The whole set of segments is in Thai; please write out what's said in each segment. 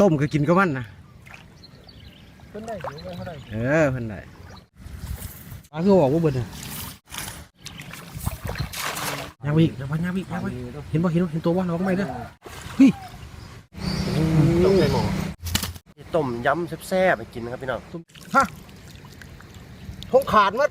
ต้มก็กินก็มันนะเพิ่นได้หิวไปเท่าไหร่เออเพิ่นได้ปลาคือบอกว่าเบิดน่ะยังไปอีกเดี๋ยวพันยังไปอีกยังไปอีกเห็นบ่เห็นบ่เห็นตัวว่าเราก็ไม่เด้อเฮ้ยต้มใส่หม้อต้มยำแซ่บๆไปกินนะครับพี่น้องฮะทงขาดมัด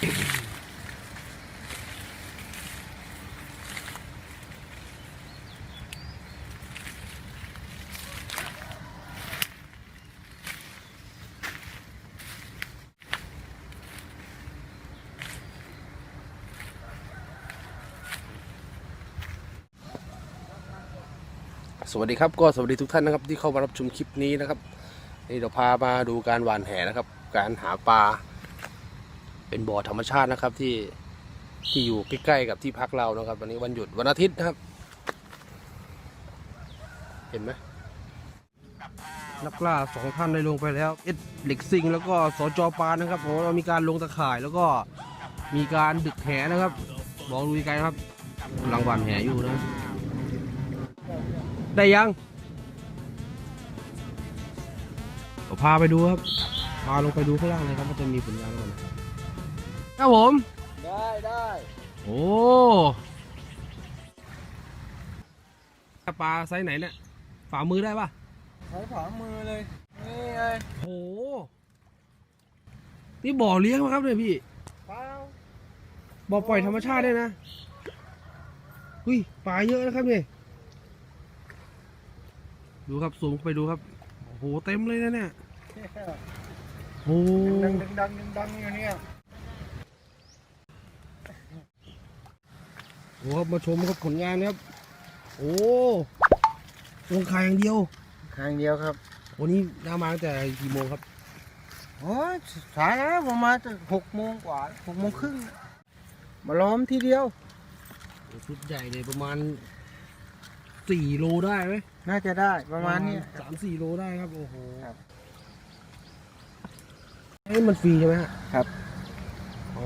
สวัสดีครับก็สวัสดีทุกท่านนะครับที่เข้ามารับชมคลิปนี้นะครับนี่เดี๋ยวพามาดูการหว่านแหนะครับ การหาปลา เป็นบ่อธรรมชาตินะครับที่ที่อยู่ใกล้ๆกับที่พักเรานะครับ วันนี้วันหยุดวันอาทิตย์นะครับ เห็นไหมนักล่าสองท่านได้ลงไปแล้วเอ็ดเหล็กซิง แล้วก็สจปานนะครับผมเรามีการลงตะข่ายแล้วก็มีการดึกแหนะครับบอกดูไกลครับกำลังหวานแหอยู่นะ ได้ยังเดี๋ยวพาไปดูครับพาลงไปดูข้างล่างเลยครับว่าจะมีผลงานอะไร ครับผม ได้ได้โอ้ปลาไซส์ไหนเนี่ยฝ่ามือได้ปะใช้ขวามือเลย นี่ไงโหนี่บ่อเลี้ยงไหมครับเนี่ยพี่เปล่าบ่อปล่อยธรรมชาติด้วยนะหุ้ยปลาเยอะนะครับเนี่ยดูครับซูมเข้าไปดูครับโอ้โหเต็มเลยนะเนี่ยโอ้ดังดังดังดังดังอยู่เนี่ย โหครับมาชมครับผลงานครับ โอ้ลงขายอย่างเดียวครั้งเดียวครับวันนี้น้ามาตั้งแต่กี่โมงครับโอ้ยสายแล้วผมมาตั้งหกโมงกว่าหกโมงครึ่งมาล้อมทีเดียวชุดใหญ่เลยประมาณสี่โลได้ไหมน่าจะได้ประมาณเนี้ย สามสี่โลได้ครับ โอ้โหครับเอ้ยมันฟรีใช่ไหมฮะครับอ๋อ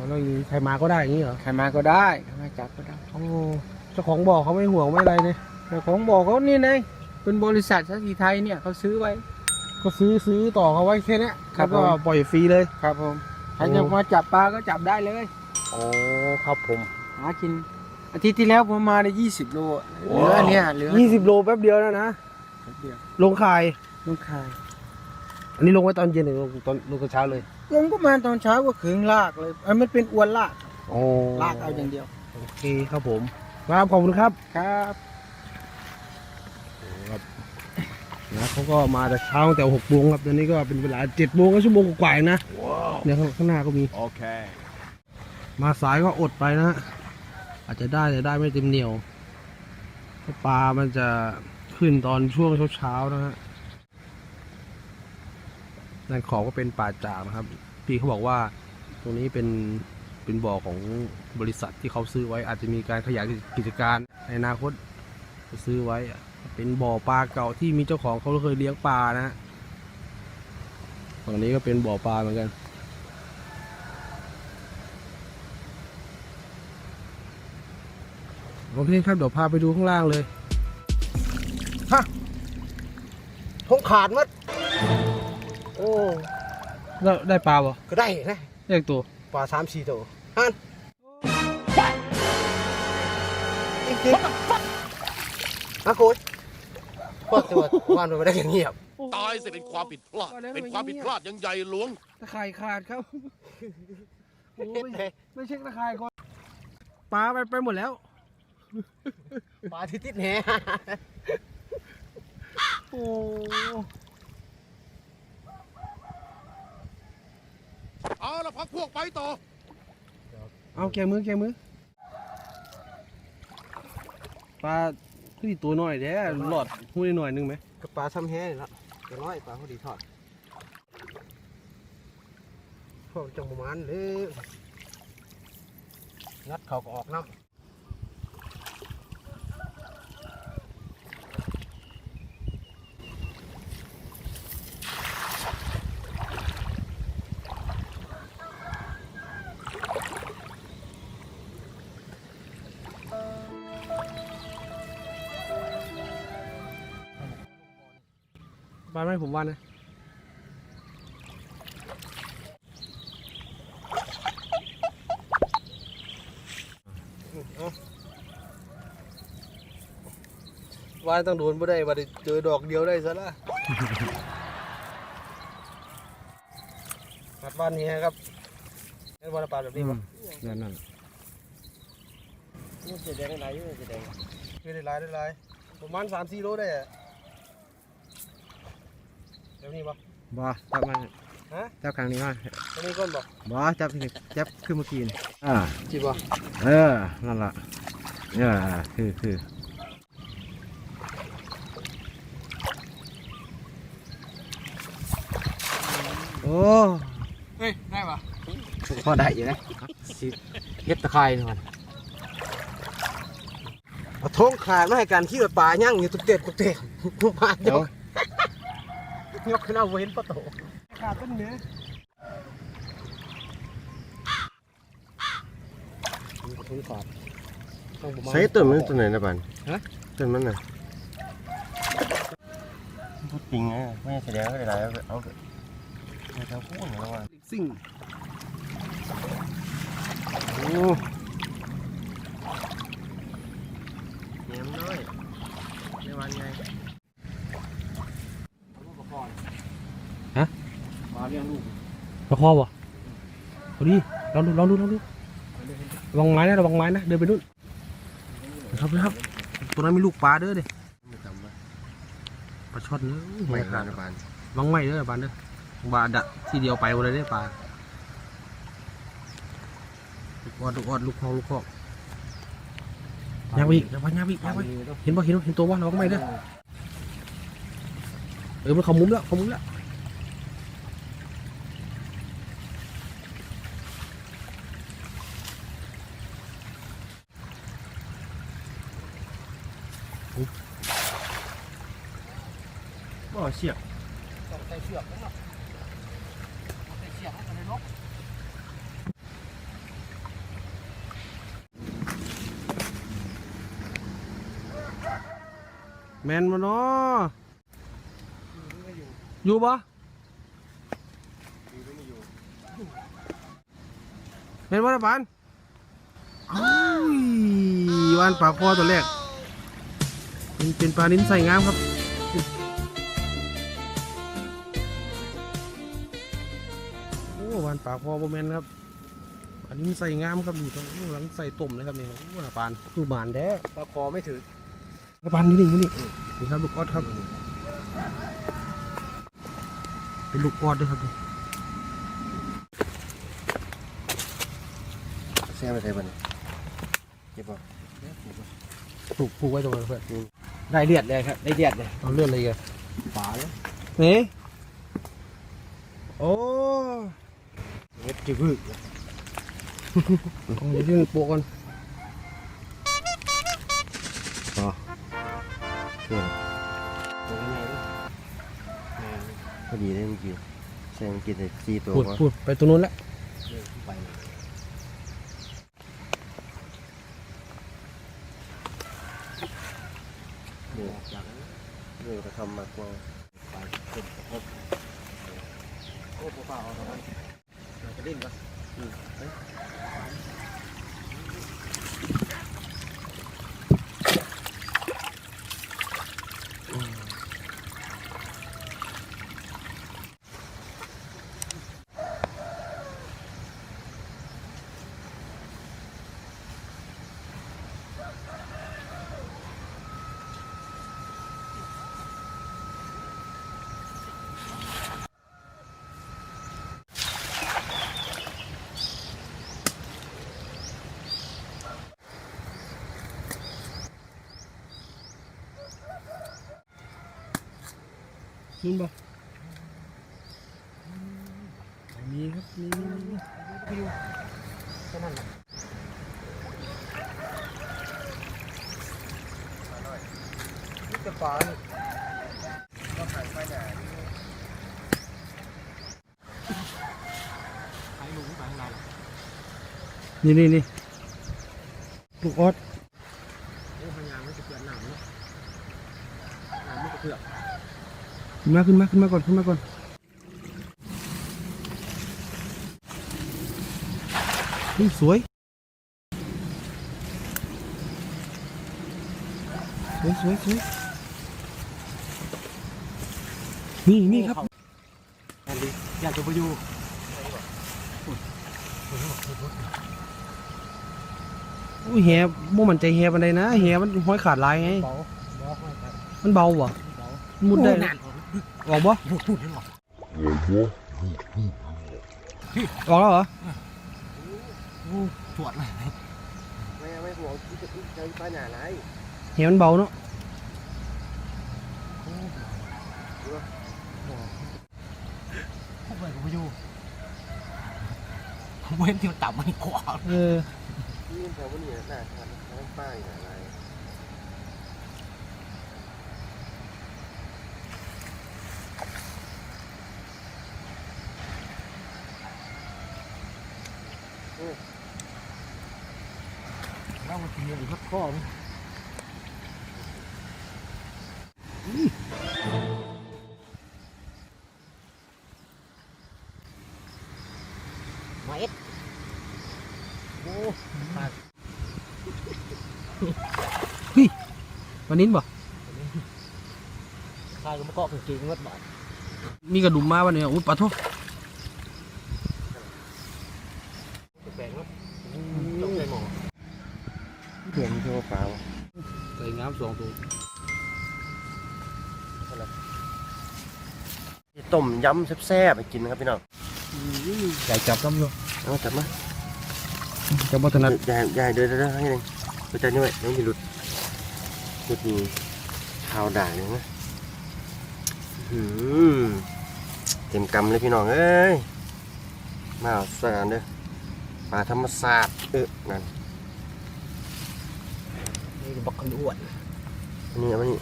แล้วอย่างนี้ใครมาก็ได้อย่างนี้เหรอ ใครมาก็ได้ใครมาจับก็ได้โอ้เจ้าของบ่อเขาไม่ห่วงไม่อะไรเนี่ยแต่ของบอกเขานี่ไงเป็นบริษัทสักีไทยเนี่ยเขาซื้อไว้ ก็ซื้อซื้อต่อเขาไว้แค่เนี้ยครับแล้วก็ผม ปล่อยฟรีเลย ครับผมใครโอ้จะมาจับปลาก็จับได้เลยโอ้ครับผมหากิน อาทิตย์ที่แล้วผมมาได้ยี่สิบโลอะเหลืออันเนี้ยเหลือยี่สิบโลแป๊บเดียวแล้วนะ เดียวลงขาย ลูกคาย อันนี้ลงไว้ตอนเย็นหรือลงตอนลงตอนเช้าเลย ลงก็มาตอนเช้าก็ขึงลากเลยเอ้ยมันเป็นอวนลากโอ้ลากเอาอย่างเดียว โอเคครับผมครับขอบคุณครับครับนะเขาก็มาแต่เช้าตั้งแต่หกโมงครับตอนนี้ก็เป็นเวลาเจ็ดโมงก็ชั่วโมงกว่าๆเองนะเนี่ยข้างข้างหน้าก็มี โอเค มาสายก็อดไปนะฮะอาจจะได้แต่ได้ไม่เต็มเหนียวเพราะปลามันจะขึ้นตอนช่วงเช้าๆนะฮะ ด้านขอบก็เป็นป่าจากนะครับ พี่เขาบอกว่าตรงนี้เป็นเป็นบ่อของบริษัทที่เขาซื้อไว้อาจจะมีการขยายกิจการในอนาคตซื้อไว้ เป็นบ่อปลาเก่าที่มีเจ้าของเขาเคยเลี้ยงปลานะฮะฝั่งนี้ก็เป็นบ่อปลาเหมือนกันโอเคครับเดี๋ยวพาไปดูข้างล่างเลย ฮะทงขาดมัด โอ้ได้ได้ปลาบ่ก็ได้นะเรียกตัวปลาสามสี่ตัวฮันจริงๆนะคุณพอตัววานไปไม่ได้อย่างเงียบตายสิเป็นความผิดพลาด เป็นความผิดพลาดอยังใหญ่หลวงตะข่ายขาดครับโอ้ยไม่เช็คตะข่ายก่อนปลาไปไปหมดแล้วปลาที่ติดแหโอ้ เอาละพักพวกไปต่อ เอาแกมือแกมือปลาคือตัวน้อยแท้หลอดหูได้หน่อยหนึงไหมกับปลาซ้ำแห้นี่ละจะน้อยปลาพอดีทอดพวกจังประมาณเลยนัดเขาก็ออกน้ำ ปลาไหมผมว่านะว่าต้องโดนบ่ได้ว่าได้เจอดอกเดียวได้ซะละหัดบ้านนี้ครับเล่นวันปลาแบบนี้ป่ะนั่นนั่นนี่จะแดงไหนอยู่จะแดงคือได้หลายได้หลายประมาณสามสี่โลได้ อะแบบนี้ป่ะบ่จับมันฮะจับครั้งนี้มาแบบนี้ก้นป่ะบ่จับนี่จับขึ้นเมื่อกี้นี่อ่าจีป่ะเออนั่นล่ะเออคือคือโอ้เฮ้ยได้ป่ะพอได้อยู่นะสิเฮ็ดตะไคร้นี่มันเอาทงขาดมาให้การที่ว่าปลาย่างอยู่ตุกเต็ดตุกเต็ดมาเดี๋ยว ยกขึ้นเอาไว้เห็นปะโตขาดต้นเนื้อทุนขาดต้องประมาณใช้ต้นมันตัวไหนนะบันฮะต้นมันน่ะพูดจริงไงไม่แสดงก็ได้หลายเอาไปเอาไปเอาไปพูดหน่อยว่าสิ่งโอ้เนียมน้อยในวันไง ปลาเลี้ยงลูก ประคอป่ะเอาดิลองดูลองดูลองดูระวังไม้นะระวังไม้นะเดินไปนู่นครับครับตัวนั้นมีลูกปลาเด้อเด้ปลาช่อนเด้อไม่ไม่ขาขาดดนะบังไม่เด้อบานเด้อว่าดะทีเดียวไปหมดเลยเด้อปลาลูกออดลูกออดลูกคองลูกคองยาวอีกยางไปยาวอีกยางไปเห็นป่ะเห็นเห็นตัวว่าระวังไม่เด้อเออมันเขามุมแล้วเขามุมแล้ว บ่เสียบใส่เชือกนะใส่เชือกให้มันได้ลกแมนมาเนาะอยู่ปะแมนว่าปานอ้ายวานปลาคอตัวแรก เป็นเป็นปลานิ้นใส่งามครับโอ้วานปลาคอโบแมนครับอันนี้ใส่งามครับอยู่ตรงหลังใส่ต้มเลยครับนี่โอ้ปานคือบานแด้ปลาคอไม่ถือปานอยู่นี่อยู่นี่นี่ครับลูกออดครับ เป็นลูกออดด้วยครับนี่แซ่บไปใส่บันเก็บบ่ปลูกปลูกไว้ตรงนั้นเพื่อน ได้เลือดเลยครับ ได้เลือดเลยเอาเลื่อนอะไรกันปลาเลยนี่โอ้เฮ็ดจืดบึกเอาเดี๋ยวยื่นปลูกก่อนเพื่อนตัวนี้ไงพอดีเลยเมื่อกี้แซงกินได้สี่ตัวพูดวะพูดไปตรงนู้นแล้วไปเนี่ย เนี่ยจะทำมากกว่าโอ้ปลาเอาทำไมจะดิ้นปะ นี่บ่มีครับมีมีมีแค่นั้นแหละนี่จะปลานี่ใครรู้ไปข้างในนี่นี่นี่ลูกออสโอ้พยายามไม่จะเกิดหนามเนาะหนามไม่จะเกิด ขึ้นมาขึ้นมาขึ้นมาก่อนขึ้นมาก่อนนี่สวยสวยสวยสวยนี่นี่ครับอันดีอยากจะไปอยู่อุ้ยแฮบ่มันใจแฮปันใดนะแฮมันห้อยขาดลายไงเบาเบาไม่ครับมันเบาว่ะเบามุดได้นาน ออกบ่พูดพูดให้หมดออกแล้วเหรอปวดเลยไม่ไม่ห่วงที่จะใช้ป้าหนาไรแฮมันเบาเนาะพูดไปกับไปอยู่เว้นที่มันต่ำมันกว่าเออที่แถวนี้น่าทานทั้งป้ายนาไร แล้วมันตีอีกพัก ข้อมั้งมาเอ็ดโอ้มาวันนี้บ่คายก็มาเกาะกางเกงวัดบาทมีกระดุมมาวันนี้อุ้ยปะโท แปลงแล้วต้องใส่หมอ เห็นเที่ยวเปล่า ใส่งามสองตัว ต้มยำแซ่บๆไปกินนะครับพี่น้องใหญ่จับน้ำอยู่เอาจับมาจับวัฒนัดใหญ่ใหญ่เดินเดินให้หนึ่งไปจับนี่ไว้ไม่มีหลุดหลุดมีข่าวด่าเลยนะหืมเต็มกำเลยพี่น้องเอ้ยมาเอาสารเด้อปลาธรรมศาสตร์เออนั่นนี่บักคนอ้วนอันนี้เอามานี่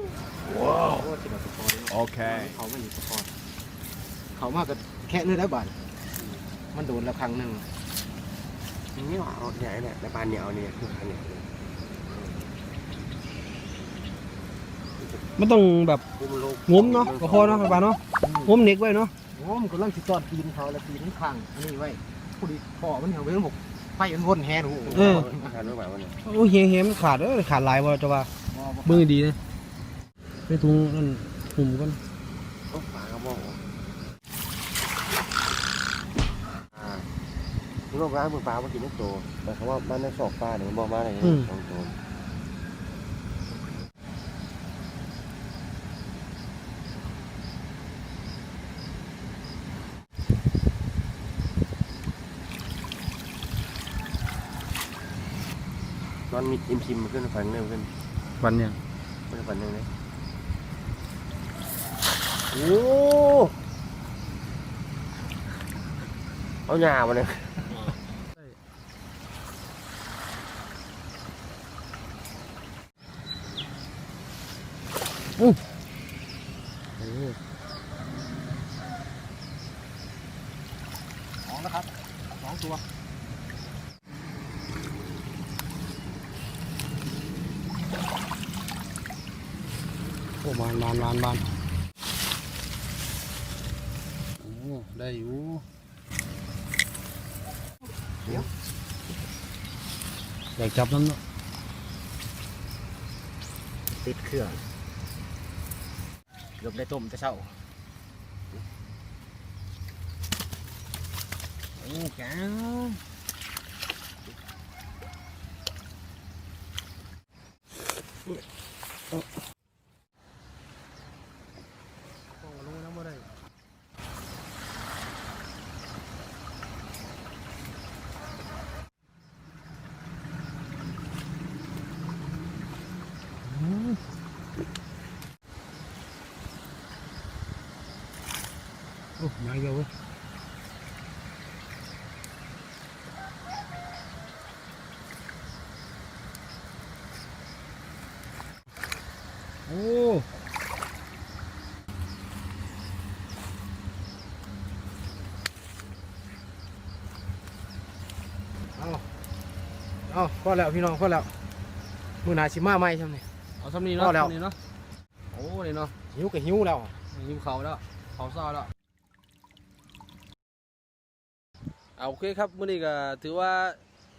มีมะขามอ้วนโอเค เขาไม่มีสปอร์ตเขามากก็แค่เนื้อได้บาทมันโดนแล้วครั้งหนึ่งอันนี้ว่าเอาเนี่ยเนี่ยในปลาเหนียวเนี่ยคือปลาเหนียวมันต้องแบบกุ้งโลกงมเนาะก็พอเนาะปลาเนาะงมเน็กไว้เนาะโอ้มันกำลังสิจอดตีนเขาแล้วตีนข้างอันนี้ไว้ผู้ดีพ่อมันเอาไว้หกไฟมันวนแฮนหูเออทานรู้เปล่าวันนี้โอ้ยเฮียเฮียมันขาดเออขาดลายว่าจะว่าเบิ่งให้ดีนะ ไปทุงนั่นหุ่มกันโอ้ปลากระบอกอ่านี่ว่าร้านมันปลามากินนักโตแต่เขาว่าบ้านนักสอกปลาเนี่ยมันบอกมาอะไรเนี่ยสองตัวนอนมีอิมชิมมาขึ้นฝันเร็วขึ้นวันเนี่ยไม่ได้ฝันหนึ่งเลย โอ้เอาหยามาเลยสองนะครับสองตัว โอ้มานมานมานมานโอ้ได้อยู่ อยากจับน้ำเนาะติดเครื่องยกได้ต้มจะเช่าโอ้แก้ว ลงน้ำบ่ได้ โอ้ มาเยอะเว้ยโอ้เอาเอาพอแล้วพี่น้องพอแล้วมือหนาชิมาไหมใช่ไหมเอาซ้ำนี้พเนาะอแล้ว ซ้ำนี้เนาะโอ้นี่เนาะหิวกับหิวแล้ว ยิ้มเขาแล้วเขาเศร้าแล้ว เอาโอเคครับมื้อนี้ก็ถือว่า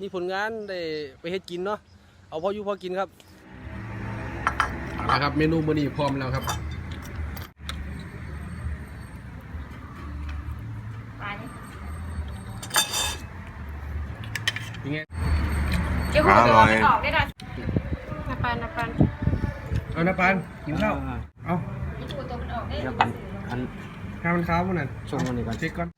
มีผลงานได้ไปเฮ็ดกินเนาะเอาพออยู่พอกินครับเอาละครับ เมนูมื้อนี้พร้อมแล้วครับเป็นไงเดี๋ยวคุณจะเอาไปออกได้ละนาปันนาปันเอาน้ำปานกินข้าวเอานี่คุณตัวมันออกได้เดี๋ยวกันอันข้าวมันขาวมันนั่นชงมันนี่ก่อนเช็คก่อน